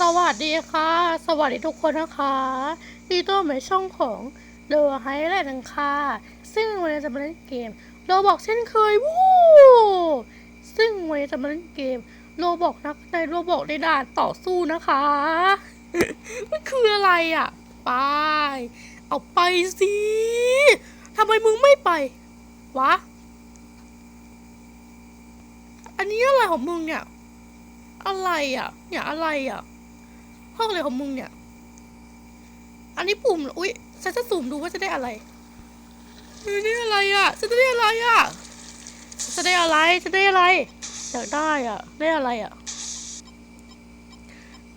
สวัสดีค่ะ สวัสดีทุกคนนะคะดีตัวใหม่ช่องของ The Highlight นังค่ะ ซึ่งวันนี้จะมาเล่นเกมโรบอกเช่นเคยวู้ซึ่งวันนี้จะมาเล่นเกมโรบอกนักในโรบอกในด่านต่อสู้นะคะ มันคืออะไรอะ ไป เอาไปสิทำไมมึงไม่ไป วะ อันนี้อะไรของมึงเนี่ยอะไรอะ เนี่ยอะไรอะ ห้องอะไรของมึงเนี่ย อันนี้ปุ่ม อุ๊ยฉันจะสุ่มดูว่าจะได้อะไรเฮ้ยนี่อะไรอะฉันจะได้อะไรอะจะได้อะไรจะได้อะไรอยากได้อะ ได้อะไรอะ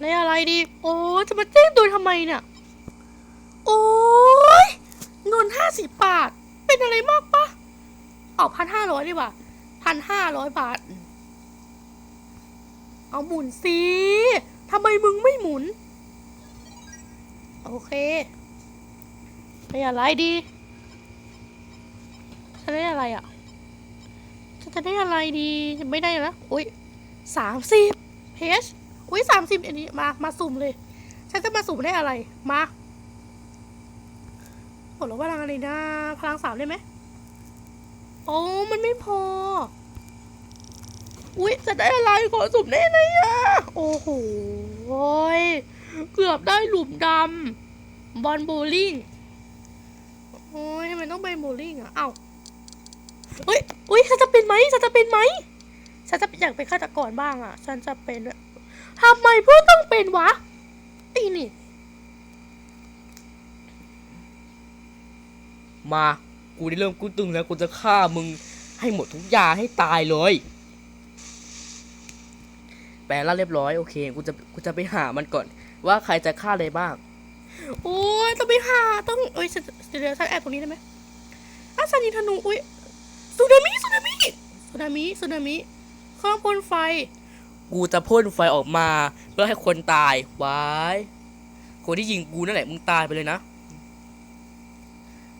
ได้อะไรดี โอ้จะมาแจ้งโดยทำไมเนี่ย โอ้ยเงินห้าสิบบาท เป็นอะไรมากปะเอาพันห้าร้อยดีกว่าพันห้าร้อยบาท เอาหมุนสิ ทำไมมึงไม่หมุน โอเคไปอะไรดีจะได้อะไรอะจะได้อะไรดีจะไม่ได้นะอุ้ยสามสิบเพชอุ้ยสามสิบอันนี้มามาสุ่มเลยฉันจะมาสุ่มได้อะไร มาบอกแล้วว่าพลังอะไรนะ พลังสามได้ไหมโอ้มันไม่พอ อุ๊ยจะได้อะไรขอสุ่มได้ไหมอะ โอ้โหเกือบได้หลุมดำบอลโบว์ลิ่งโอ้ยทำไมต้องไปโบว์ลิ่งอะเอ้าเฮ้ยอุ้ยฉันจะเป็นไหมฉันจะเป็นไหมฉันจะอยากเป็นฆาตกรบ้างอะ ฉันจะเป็นทำไมเพื่อนต้องเป็นวะไอ้นี่ มา กูได้เริ่มกูตึงแล้ว กูจะฆ่ามึงให้หมดทุกยาให้ตายเลย แปลร่างเรียบร้อยโอเคกูจะกูจะไปหามันก่อน ว่าใครจะฆ่าอะไรบ้าง โอ้ยต้องไปหาต้องเอ้ยฉันเดี๋ยวฉันแอบตรงนี้ได้ไหมอาซานิธนูอุ้ยสึนามิสึนามิสึนามิสึนามิเครื่องพ่นไฟ กูจะพ่นไฟออกมา เพื่อให้คนตายไว้คนที่ยิงกูนั่นแหละมึงตายไปเลยนะ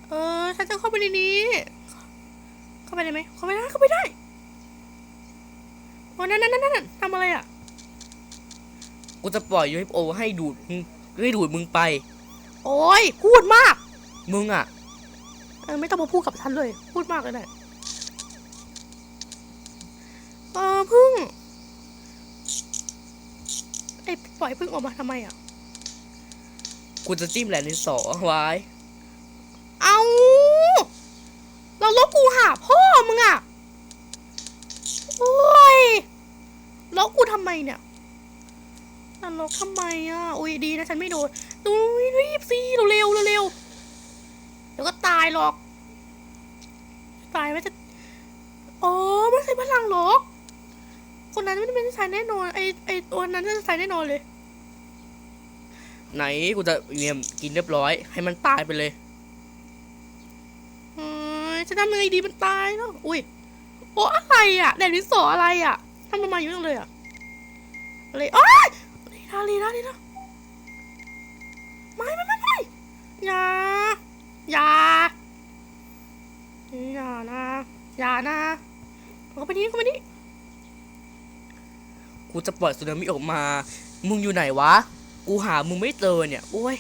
เออฉันจะเข้าไปในนี้ เข้าไปได้ไหมเข้าไปได้เข้าไปได้โอ้นั่นนั่นนั่นนั่นทำอะไรอะ กูจะปล่อย UFO ให้ดูดมึงให้ดูดมึงไป โอ้ยพูดมาก มึงอะเออไม่ต้องมาพูดกับฉันเลย พูดมากเลยนะเออพึ่งไอ้ปล่อยพึ่งออกมาทำไมอะกูจะจิ้มแหลมดินสอไว้ เอาเราลบกูหาพ่อมึงอะ โอ้ยลบกูทำไมเนี่ย นั่นลบทำไมอะอุ้ยดีนะฉันไม่โดนดูรีบสิเร็วๆเร็วๆเดี๋ยวก็ตายหรอก ตายไหมจะอ๋อไม่ใช่พลังหรอก คนนั้นไม่ได้เป็นชายแน่นอนไอไอตัวนั้นน่าจะชายแน่นอนเลย ไหนกูจะเนี่ยกินเรียบร้อย ให้มันตายไปเลยเอ้ยจะทำยังไงดีมันตายแล้วอุ้ยโอ้อะไรอะแดดวิสออะไรอะทำมันมาอยู่นั่งเลยอะอะไรอ้าย ลีนะลีนะลีนะไม่ไม่ไม่ไม่อย่าอย่าอย่านะอย่านะเข้าไปนี่เข้าไปนี่กูจะปล่อยสึนามิออกมา มึงอยู่ไหนวะ กูหามึงไม่เจอเนี่ยโอ้ย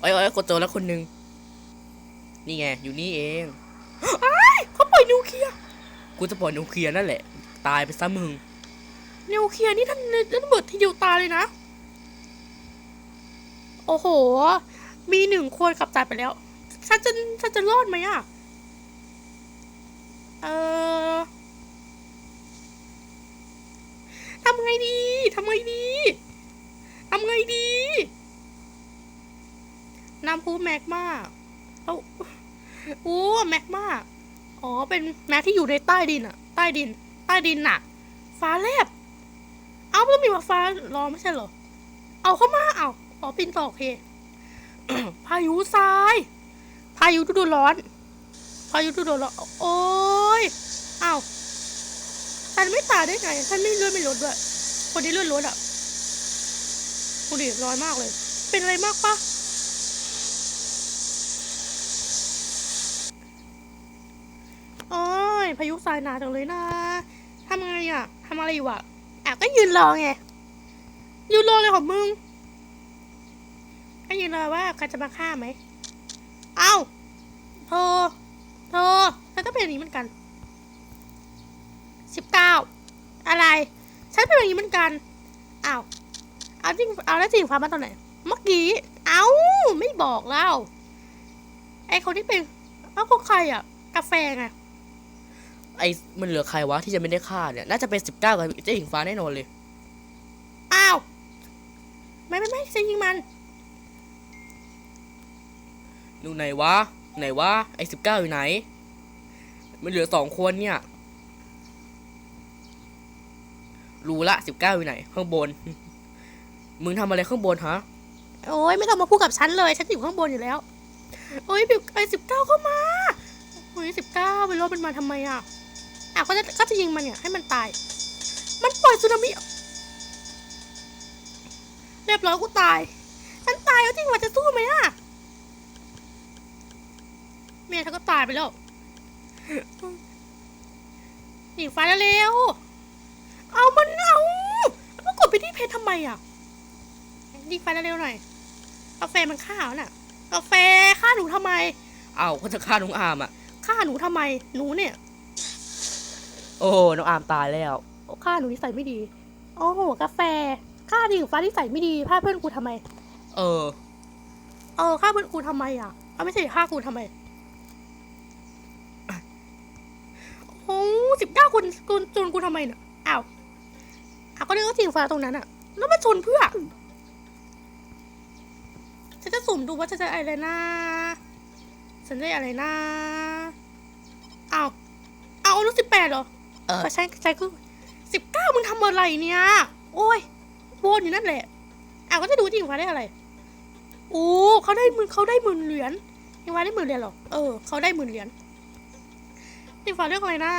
เอ้ยเอ้ยกูเจอแล้วคนหนึง นี่ไง อยู่นี่เองเขาปล่อยนิวเคลียร์ กูจะปล่อยนิวเคลียร์นั่นแหละ ตายไปซะมึง นิวเคลียร์นี่ท่านระเบิดทีเดียวตาเลยนะ โอ้โห มีหนึ่งคนกลับตายไปแล้วฉันจะฉันจะรอดไหมอะ เออทำไงดีทำไงดีทำไงดีน้ำพุแมกมาเอ้าโอ้แมกมาอ๋อ เป็นแมกที่อยู่ในใต้ดินอะใต้ดิน ใต้ดินน่ะฟ้าแลบ เอามันต้องมีว่าฟ้าร้องไม่ใช่เหรอ เอาเข้ามาเอาอ๋อปินต่อโอเค พายุทราย พายุฤดูร้อน พายุฤดูร้อน โอ้ยเอ้าฉันไม่ตายได้ไงฉันไม่เลื่อนไม่ลดด้วย คนที่เลื่อนลดอะดูดิร้อนมากเลย เป็นอะไรมากปะโอ้ยพายุทรายหนาจังเลยนะทำไงอะทำอะไรอยู่อะ อบก็ยืนรอไงยืนรอเลยของมึงก็ยืนรอว่าใครจะมาฆ่าไหมเอ้าเธอเธอเธอก็เป็นอย่างนี้เหมือนกันสิบเก้าอะไร ฉันเป็นอย่างนี้เหมือนกันอ้าวเอาจริงเอาแล้วจริงฟ้ามาตอนไหนเมื่อกี้ เอ้าไม่บอกเล่าไอคนที่เป็นเอ้าก็ใครอะ กาแฟไง ไอ้มันเหลือใครวะที่จะไม่ได้ฆ่าเนี่ยน่าจะเป็นสิบเก้ากับเจ๊หญิงฟ้าแน่นอนเลยอ้าวไม่ไม่ไม่จะยิงมันดูไหนวะไหนวะไอ้สิบเก้าอยู่ไหน มันเหลือสองคนเนี่ยรู้ละสิบเก้าอยู่ไหน ข้างบน มึงทำอะไรข้างบนฮะโอ้ยไม่ต้องมาพูดกับฉันเลย ฉันอยู่ข้างบนอยู่แล้ว โอ้ยบิวไอ้สิบเก้าเข้ามาโอ้ยสิบเก้าไปรบมันมาทำไมอะ อะก็จะก็จะยิงมันเนี่ยให้มันตาย มันปล่อยสึนามิเรียบร้อยกูตาย ฉันตายแล้วจริงว่าจะสู้ไหมอะเมียฉันก็ตายไปแล้วหนีไฟแล้วเร็วๆเอามันเอาแล้วกดไปที่เพจทำไมอะดีไฟเร็วๆหน่อยกาแฟมันฆ่าแล้วน่ะกาแฟฆ่าหนูทำไมอ้าวก็จะฆ่าน้องอาร์มอะฆ่าหนูทำไม หนูเนี่ย โอ้น้องอาร์มตายแล้วฆ่าหนูนิสัยไม่ดี โอ้โห กาแฟฆ่าดิงฟ้านิสัยไม่ดีฆ่าเพื่อนกูทำไม เออ เออฆ่าเพื่อนกูทำไมอะเอาไม่ใช่ฆ่ากูทำไม โอ้สิบเก้าคนกูจนกูทำไมเนี่ยอ้าวอ้าวก็เรียกว่าจิงฟ้าตรงนั้นอะ แล้วมาชนเพื่อ ฉันจะสุ่มดูว่าฉันจะอะไรนะ ฉันได้อะไรนะอ้าวเอาลูกสิบแปดเหรอ เออใช่ใช่คือสิบเก้ามึงทำอะไรเนี่ย โอ้ยวนอยู่นั่นแหละอ้าวก็จะดูจริงฟ้าได้อะไรโอ้เขาได้หมื่นเขาได้หมื่นเหรียญจริงฟ้าได้หมื่นเหรียญหรอเออเขาได้หมื่นเหรียญจริงฟ้าเลือกอะไรนะ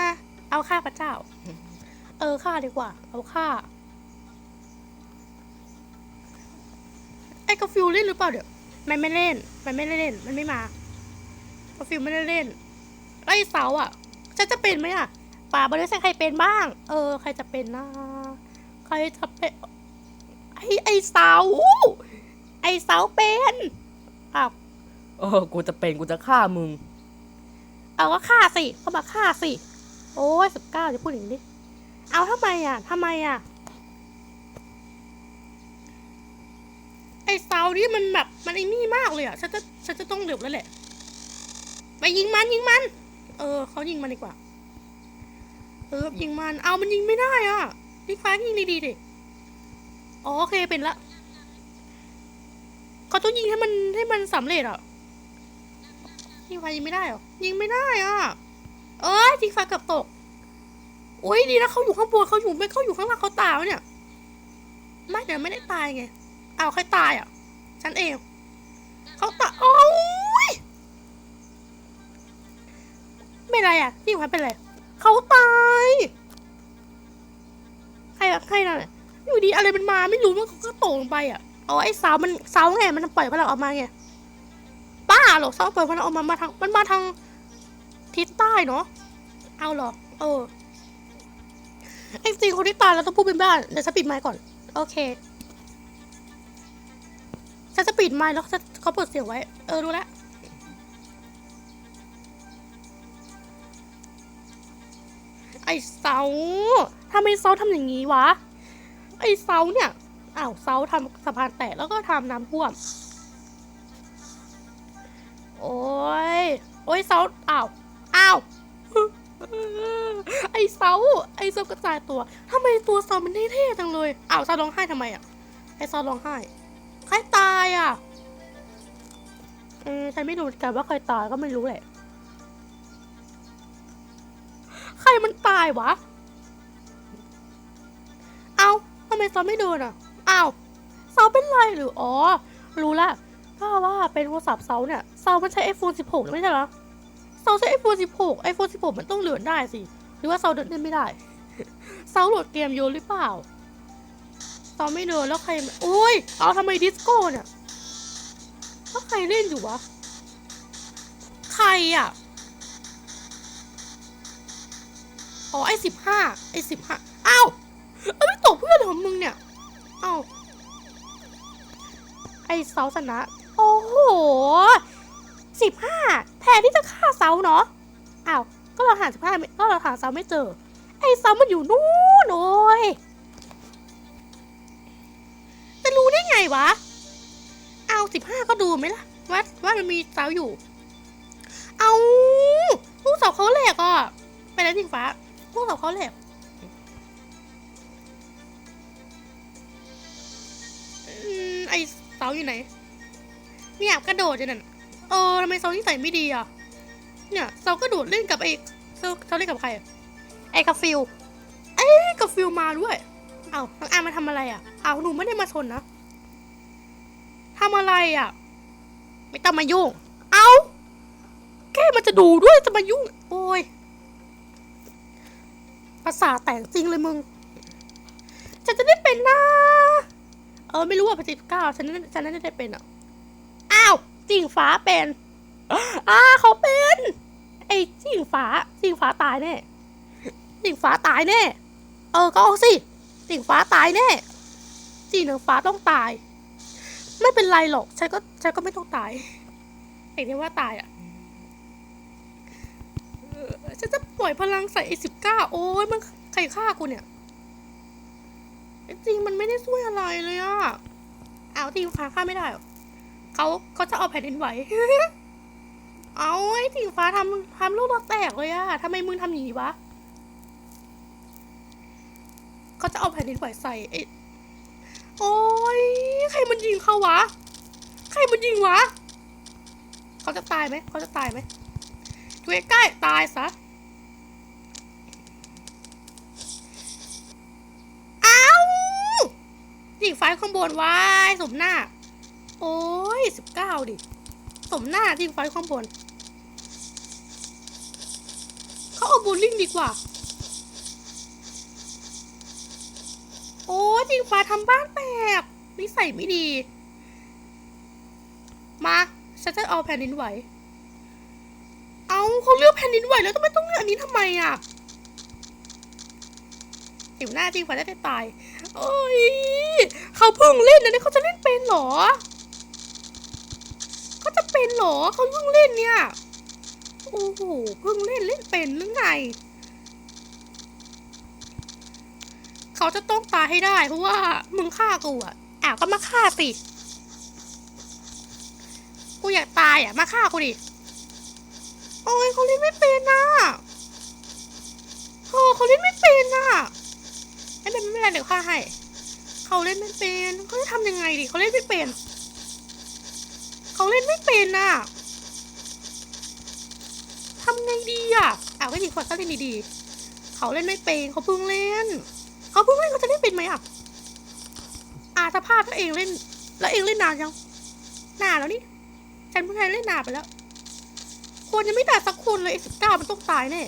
เอาค่าพระเจ้า เออค่าดีกว่า เอาค่าไอ้กาฟิวเล่นหรือเปล่าเดี๋ยวมันไม่เล่น มันไม่ได้เล่น มันไม่มากาฟิวไม่ได้เล่นไอ้เสาอะฉันจะเป็นไหมอะ ป่าบริษัทใครเป็นบ้าง เออ ใครจะเป็นนะใครจะเป็นไอ้ไอ้เสาไอ้เสาเป็นอ้าวเออ กูจะเป็นกูจะฆ่ามึง เอาก็ฆ่าสิเข้ามาฆ่าสิ โอ้ยสิบเก้าจะพูดอย่างนี้ดิเอาทำไมอะทำไมอะ ไอ้เสานี่มันแบบมันไอ้นี่มากเลยอะฉันจะฉันจะต้องเหลือบแล้วแหละ ไปยิงมันยิงมัน เออเขายิงมันดีกว่า เออยิงมัน เอามันยิงไม่ได้อะนี่ฟ้ายิงดีๆดิโอเคเป็นละเขาต้องยิงให้มันให้มันสำเร็จอะยิงฟ้ายิงไม่ได้เหรอ ยิงไม่ได้อะ เอ้ยยิงฟ้าเกือบตกโอ้ยดีนะเขาอยู่ข้างบนเขาอยู่ไม่เขาอยู่ข้างล่างเขาตายเนี่ย ไม่เดี๋ยวไม่ได้ตายไง เอาใครตายอะ ฉันเอง เขาตายโอ้ยไม่ไรอะยิงฟ้าเป็นไร เขาตาย ใครอะใครน่ะอยู่ดีอะไรมันมาไม่รู้มันก็ตกลงไปอะอ๋อไอ้สาวมันสาวไงมันปล่อยพลังออกมาไงบ้าเหรอสาวปล่อยพลังออกมามาทางมันมาทางทิศใต้เนาะเอาเหรอเออไอ้จริงคนที่ตายเราต้องพูดเป็นบ้านเดี๋ยวฉันปิดไมค์ก่อน โอเคฉันจะปิดไมค์แล้วเขาเปิดเสียงไว้ เออรู้แล้ว อ้เสาทำไมเสาทำอย่างนี้วะ ไอ้เสาเนี่ยอ้าวเสาทำสะพานแตกแล้วก็ทำน้ำท่วม โอ้ยโอ้ยเสาอ้าวอ้าวไอ้เสาไอ้เสากระจายตัวทำไมตัวเสามันเท่ๆจังเลยอ้าวเสาร้องไห้ทำไมอะไอ้เสาร้องไห้ใครตายอะเออฉันไม่รู้เหมือนกันว่าใครตายก็ไม่รู้แหละ ใครมันตายวะ เอาทำไมเซาไม่โดนอะเอาเซาเป็นไรหรือ อ๋อ รู้ละถ้าว่าเป็นโทรศัพท์เซาเนี่ยเซามันใช้ iPhone 16 ไม่ใช่หรอเซาใช้ iPhone 16 iPhone 16 มันต้องเลือนได้สิ หรือว่าเซาเดินเล่นไม่ได้เซาโหลดเกมโยนหรือเปล่าเซาไม่เดินแล้วใครโอ้ย เอาทำไมดิสโก้เนี่ยแล้วใครเล่นอยู่วะ ใครอะ อ๋อไอ้สิบห้าไอ้สิบห้าอ้าวเอ้ยไม่ตกเพื่อนเหรอมึงเนี่ยอ้าวไอ้เสาชนะ โอ้โหสิบห้าแทนที่จะฆ่าเสาเนาะอ้าวก็เราหาสิบห้าก็เราหาเสาไม่เจอ ไอ้เสามันอยู่นู่นโอ้ยจะรู้ได้ไงวะเอาสิบห้าก็ดูไหมล่ะว่าว่ามันมีเสาอยู่ เอาลูกเสาเขาแหลกอะไปแล้วจริงฟ้า ลูกเสาเขาแหลกอืมไอเสาอยู่ไหนเนี่ยกระโดดอยู่นั่นเออทำไมเสาที่ใส่ไม่ดีอะ เนี่ยเสากระโดดเล่นกับไอเสาเสาเล่นกับใครอะไอกาฟิลไอ้ยกาฟิลมาด้วย เอาน้องอาร์มมาทำอะไรอะ เอาหนูไม่ได้มาชนนะทำอะไรอะ ไม่ต้องมายุ่ง เอาแค่มันจะดูด้วยจะมายุ่ง โอ้ย ภาษาแตกจริงเลยมึง ฉันจะได้เป็นนะ เออไม่รู้ว่าปฏิเก้าฉันฉันน่าจะได้เป็นอะ อ้าวจิงฟ้าเป็นอ้าเขาเป็นไอ้จิงฟ้าจิงฟ้าตายแน่จิงฟ้าตายแน่ เออก็เอาสิจิงฟ้าตายแน่จิงหนึ่งฟ้าต้องตาย ไม่เป็นไรหรอกฉันก็ฉันก็ไม่ต้องตายเห็นที่ว่าตายอะ ฉันจะปล่อยพลังใส่ไอ้สิบเก้าโอ้ยมันใครฆ่ากูเนี่ยจริงมันไม่ได้ช่วยอะไรเลยอะเอาจริงฟ้าฆ่าไม่ได้เขาเขาจะเอาแผ่นดินไหวเอาไอ้สิงฟ้าทำทำลูกเราแตกเลยอะทำไมมึงทำอย่างนี้วะเขาจะเอาแผ่นดินไหวใส่ไอ้โอ้ยใครมันยิงเขาวะ ใครมันยิงวะ เขาจะตายไหมเขาจะตายไหมดูใกล้ตายซะ อ้าว ยิงไฟข้างบนไว้สมหน้า โอ้ยสิบเก้าดิ สมหน้ายิงไฟข้างบน เขาเอาบูลลิงดีกว่า โอ้ยจริงฟ้าทำบ้านแตกนิสัยไม่ดี มาฉันจะเอาแผ่นดินไหว เอาเขาเลือกแผ่นดินไหวแล้วทำไมต้องเลือกอันนี้ทำไมอะจิ๋วหน้าจริงฟ้าจะได้ตาย โอ้ยเขาเพิ่งเล่นนะเนี่ยเขาจะเล่นเป็นเหรอเขาจะเป็นเหรอเขาเพิ่งเล่นเนี่ยโอ้โหเพิ่งเล่นเล่นเป็นหรือไงเขาจะต้องตายให้ได้เพราะว่ามึงฆ่ากูอะอ้าวก็มาฆ่าสิกูอยากตายอะมาฆ่ากูดิโอ้ยเขาเล่นไม่เป็นน่ะเออเขาเล่นไม่เป็นน่ะ ไม่เป็นไม่เป็นไรเดี๋ยวฆ่าให้เขาเล่นไม่เป็นเขาจะทำยังไงดิเขาเล่นไม่เป็นเขาเล่นไม่เป็นน่ะทำไงดีอะอ้าวก็ดีกว่าเขาเล่นดีๆเขาเล่นไม่เป็นเขาเพิ่งเล่นเขาเพิ่งเล่นเขาจะเล่นเป็นไหมอะอาถ้าพลาดถ้าเองเล่น แล้วเองเล่นนานยังนานแล้วนี่ฉันเพิ่งเล่นนานไปแล้วควรจะไม่ตายสักคนเลยสิบเก้ามันต้องตายแน่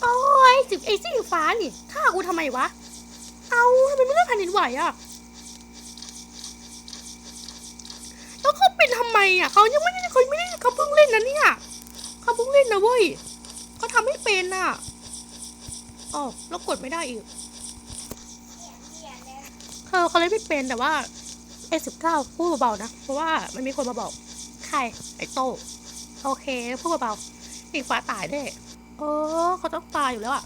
โอ้ย สิบไอ้สีฟ้านี่ฆ่ากูทำไมวะ เอาทำไมไม่เลือกแผ่นดินไหวอะแล้วเขาเป็นทำไมอะเขายังไม่ได้เขาไม่ได้เขาเพิ่งเล่นนะเนี่ยเขาเพิ่งเล่นนะเว้ยเขาทำให้เป็นอะอ๋อแล้วกดไม่ได้อีกเออเขาเล่นไม่เป็นแต่ว่าเอสิบเก้าพูดเบาๆนะ เพราะว่ามันมีคนมาบอก ใครไอโตโอเคพูดเบาๆอีกฟ้าตายแน่ เออเขาต้องตายอยู่แล้วอะ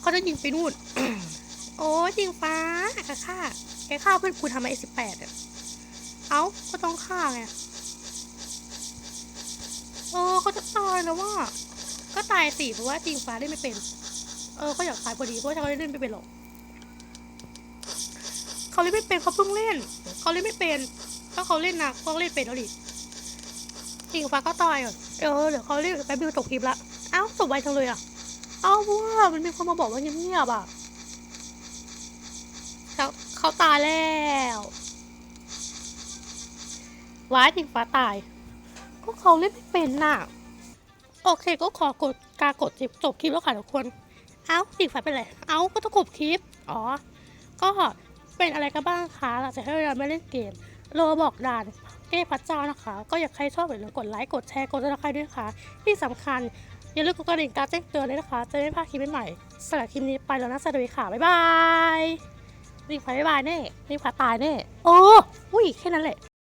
เขาจะยิงไปนู่น โอ้ยิงฟ้าแกฆ่าแกฆ่าเพื่อนคุณทำไมเอสิบแปดอะเอ้าก็ต้องฆ่าไงเออเขาจะตายแล้วว่า ก็ตายสิเพราะว่าจริงฟ้าเล่นไม่เป็น เออก็อยากตายพอดีเพราะว่าเขาเล่นไม่เป็นหรอกเขาเล่นไม่เป็นเขาเพิ่งเล่นเขาเล่นไม่เป็นถ้าเขาเล่นนะเขาเล่นเป็นแล้วดิจริงฟ้าก็ตายอะ เออเดี๋ยวเขาเล่นแป๊บเดียวจบคลิปละเอ้าจบไวจังเลยอะ เอ้าว่ามันมีคนมาบอกว่าเงียบๆอะเขาเขาตายแล้วว้ายถึงฟ้าตาย ก็เขาเล่นไม่เป็นน่ะ โอเคก็ขอกดการกดจบจบคลิปแล้วค่ะทุกคน เอ้าถึงฟ้าเป็นไร เอ้าก็ต้องกดคลิป อ๋อ ก็เป็นอะไรกันบ้างคะหลังจากที่เราไม่เล่นเกมโรบอกด่าน เก้พัดเจ้านะคะ ก็อยากใครชอบอย่าลืมกดไลค์กดแชร์กดติดตามด้วยนะคะที่สำคัญอย่าลืมกดกระดิ่งการแจ้งเตือนเลยนะคะ จะไม่พลาดคลิปใหม่ๆสำหรับคลิปนี้ไปแล้วนะสวัสดีค่ะบ๊ายบายรีบไปบ๊ายบายแน่รีบพาตายแน่โอ้อุ้ยแค่นั้นแหละ